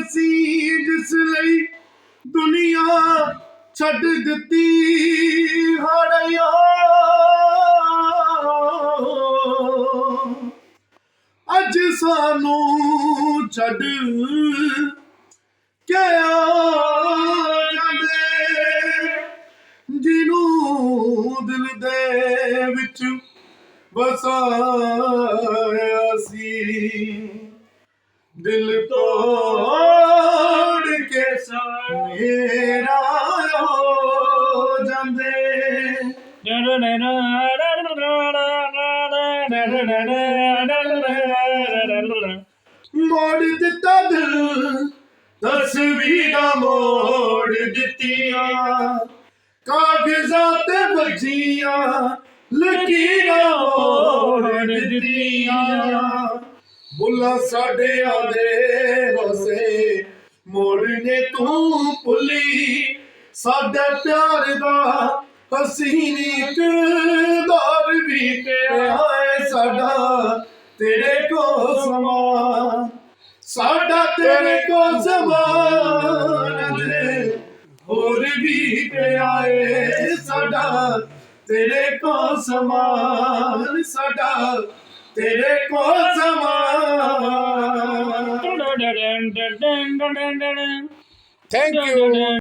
ਅਸੀਂ ਜਿਸ ਲਈ ਦੁਨੀਆ ਛੱਡ ਦਿੱਤੀ। ਹੜਿਆ। ਅੱਜ ਸਾਨੂੰ ਛੱਡ ਕੇ ਆ ਜਿਹਨੂੰ ਦਿਲ ਦੇ ਵਿੱਚ ਵਸਾਇਆ ਸੀ। ਦਿਲ ਤੋੜ ਕੇ ਮੇਰਾ ਹੋ ਜਾਂਦੇ। ਮੋੜ ਦਿੱਤਾ ਦਿਲ, ਤਸਵੀਰਾਂ ਮੋੜ ਦਿੱਤੀਆਂ। ਕਾਗਜ਼ਾਂ ਤੇ ਬੱਜੀਆਂ ਲਕੀਰਾਂ ਮੋੜ ਦਿੱਤੀਆਂ। ਬੁੱਲਾ ਸਾਡੇ ਦੇ ਹਸੇ। ਮੋੜਨੇ ਤੂੰ ਭੁੱਲੀ। ਸਾਡੇ ਪਿਆਰ ਦਾ ਹਸੀਨ ਕਿਰਦਾਰ ਵੀ ਹਾਏ ਸਾਡਾ। ਤੇਰੇ ਕੋ ਸਮਾਂ, ਸਾਡਾ ਤੇਰੇ ਕੋ ਸਮਾਨ ਦੇ ਹੋਰ ਵੀ ਪਿਆ ਏ ਸਾਡਾ। ਤੇਰੇ ਕੋ ਸਮਾਨ ਸਾਡਾ। ਤੇਰੇ ਕੋ ਸਮਾਨ ਥੈਂਕ ਯੂ